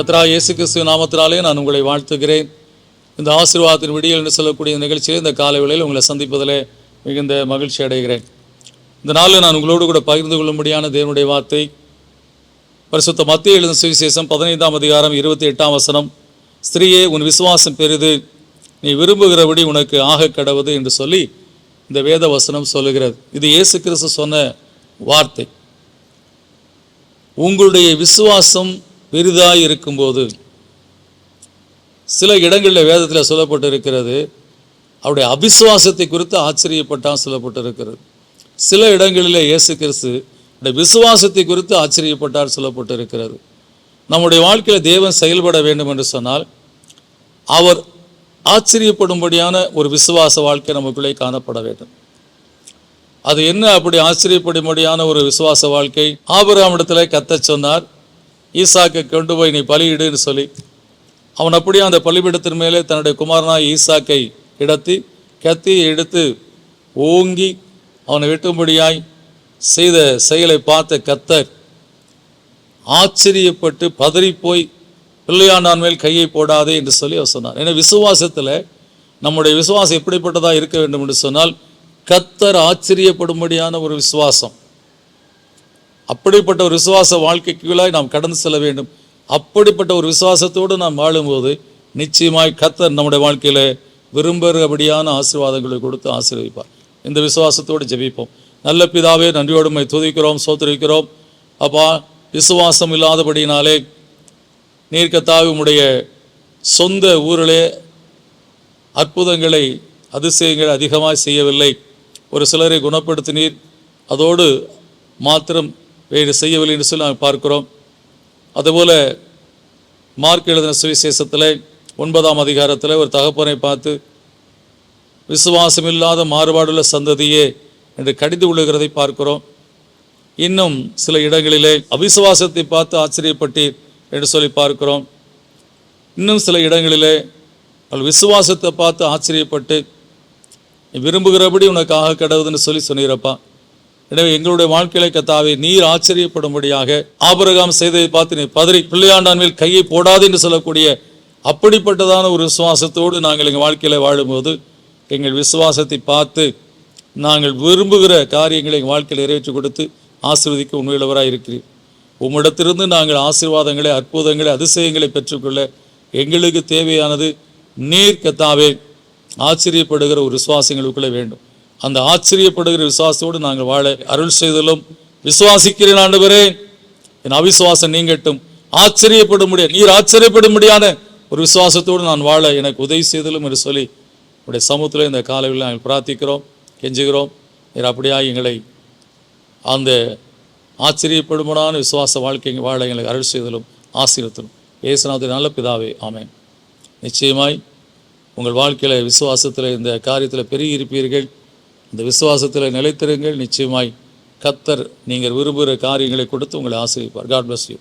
கத்ரா இயேசு கிறிஸ்து நாமத்தினாலே நான் உங்களை வாழ்த்துகிறேன். இந்த ஆசீர்வாதத்தின் விடியல் என்று சொல்லக்கூடிய நிகழ்ச்சியில் இந்த காலை வேளையில் உங்களை சந்திப்பதில் மிகுந்த மகிழ்ச்சி அடைகிறேன். இந்த நாளில் நான் உங்களோடு கூட பகிர்ந்து கொள்ளும்படியான தேவனுடைய வார்த்தை. பரிசுத்த மத்திய எழுந்த சுவிசேஷம் பதினைந்தாம் அதிகாரம் இருபத்தி எட்டாம் வசனம். ஸ்திரீயே உன் விசுவாசம் பெரிது. நீ விரும்புகிறபடி உனக்கு ஆக கடவுது என்று சொல்லி இந்த வேத வசனம் சொல்லுகிறது. இது இயேசு கிறிஸ்து சொன்ன வார்த்தை. உங்களுடைய விசுவாசம் பெரிதாக இருக்கும்போது சில இடங்களில் வேதத்தில் சொல்லப்பட்டு இருக்கிறது அவருடைய அவிசுவாசத்தை குறித்து ஆச்சரியப்பட்டான் சொல்லப்பட்டு இருக்கிறது சில இடங்களில் இயேசு கிறிஸ்து அவருடைய விசுவாசத்தை குறித்து ஆச்சரியப்பட்டார் சொல்லப்பட்டு இருக்கிறது நம்முடைய வாழ்க்கையில் தேவன் செயல்பட வேண்டும் என்று சொன்னால் அவர் ஆச்சரியப்படும்படியான ஒரு விசுவாச வாழ்க்கை நமக்குள்ளே காணப்பட வேண்டும். அது என்ன அப்படி ஆச்சரியப்படும்படியான ஒரு விசுவாச வாழ்க்கை? ஆபராமிடத்தில் கத்தச் சொன்னார் ஈசாக்கை கொண்டு போய் நீ பலியிடுன்னு சொல்லி அவன் அப்படியே அந்த பலிபீடத்தின் மேலே தன்னுடைய குமாரனாய் ஈசாக்கை கிடத்தி கத்தியை எடுத்து ஓங்கி அவனை வெட்டும்படியாய் செய்த செயலை பார்த்த கத்தர் ஆச்சரியப்பட்டு பதறிப்போய் பிள்ளையாண்டான் மேல் கையை போடாதே என்று சொல்லி அவர் சொன்னார். ஏன்னா விசுவாசத்தில் நம்முடைய விசுவாசம் எப்படிப்பட்டதாக இருக்க வேண்டும் என்று சொன்னால் கத்தர் ஆச்சரியப்படும்படியான ஒரு விசுவாசம். அப்படிப்பட்ட ஒரு விசுவாச வாழ்க்கைக்குள்ளாய் நாம் கடந்து செல்ல வேண்டும். அப்படிப்பட்ட ஒரு விசுவாசத்தோடு நாம் வாழும்போது நிச்சயமாய் கத்தர் நம்முடைய வாழ்க்கையில் விரும்புகிறபடியான ஆசீர்வாதங்களை கொடுத்து ஆசீர்வதிப்பார். இந்த விசுவாசத்தோடு ஜெபிப்போம். நல்ல பிதாவே நன்றியோடுமை துதிக்கிறோம் சோதரிக்கிறோம் அப்பா விசுவாசம் இல்லாதபடினாலே நீர் கத்தாவே உம்முடைய சொந்த ஊரிலே அற்புதங்களை அதிசயங்களை அதிகமாக செய்யவில்லை. ஒரு சிலரை குணப்படுத்தினீர். அதோடு மாத்திரம் செய்யவில்லை என்று சொல்லி நாங்கள் பார்க்கிறோம். அதுபோல் மார்க் எழுதின சுவிசேஷத்தில் ஒன்பதாம் அதிகாரத்தில் ஒரு தகப்பனை பார்த்து விசுவாசமில்லாத மாறுபாடுள்ள சந்ததியே என்று கடிந்து கொள்ளுகிறதை பார்க்கிறோம். இன்னும் சில இடங்களிலே அவிசுவாசத்தை பார்த்து ஆச்சரியப்பட்டீர் என்று சொல்லி பார்க்கிறோம். இன்னும் சில இடங்களிலே அவள் விசுவாசத்தை பார்த்து ஆச்சரியப்பட்டு விரும்புகிறபடி உனக்கு ஆக கடவுதுன்னு சொல்லி சொன்னீரப்பா. எனவே எங்களுடைய வாழ்க்கையில கத்தாவே நீர் ஆச்சரியப்படும்படியாக ஆபரகாம் செய்ததை பார்த்து நீ பதறி பிள்ளையாண்டான் மேல் கையை போடாது என்று சொல்லக்கூடிய அப்படிப்பட்டதான ஒரு விசுவாசத்தோடு நாங்கள் எங்கள் வாழ்க்கையில வாழும்போது எங்கள் விசுவாசத்தை பார்த்து நாங்கள் விரும்புகிற காரியங்களை எங்கள் வாழ்க்கையில் நிறைவேற்றி கொடுத்து ஆசீர்வதிக்க உண்மையுள்ளவராக இருக்கிறீர். உம்மிடத்திலிருந்து நாங்கள் ஆசீர்வாதங்களை அற்புதங்களை அதிசயங்களை பெற்றுக்கொள்ள எங்களுக்கு தேவையானது நீர் கத்தாவே ஆச்சரியப்படுகிற ஒரு விசுவாசங்களுக்குள்ளே வேண்டும். அந்த ஆச்சரியப்படுகிற விசுவாசத்தோடு நாங்கள் வாழ அருள் செய்தலும் விசுவாசிக்கிறேன் ஆண்டவரே. என் அவிசுவாசம் நீங்கட்டும். ஆச்சரியப்படும்படிய நீர் ஆச்சரியப்படும்படியான ஒரு விசுவாசத்தோடு நான் வாழ எனக்கு உதவி செய்தலும் என்று சொல்லி உடைய சமூகத்தில் இந்த காலையில் நாங்கள் பிரார்த்திக்கிறோம் கெஞ்சுகிறோம். நீர் அப்படியாக எங்களை அந்த ஆச்சரியப்படும்படான விசுவாச வாழ்க்கை வாழ எங்களுக்கு அருள் செய்தலும் ஆசீர்வத்தலும் ஏசுநாதன் நல்ல பிதாவே ஆமேன். நிச்சயமாய் உங்கள் வாழ்க்கையில் விசுவாசத்தில் இந்த காரியத்தில் பெருகி இருப்பீர்கள். இந்த விசுவாசத்தில் நிலைத்திருங்கள். நிச்சயமாய் கத்தர் நீங்கள் விரும்புகிற காரியங்களை கொடுத்து உங்களை ஆசிரியப்பார் காட் பிளஸ் யூ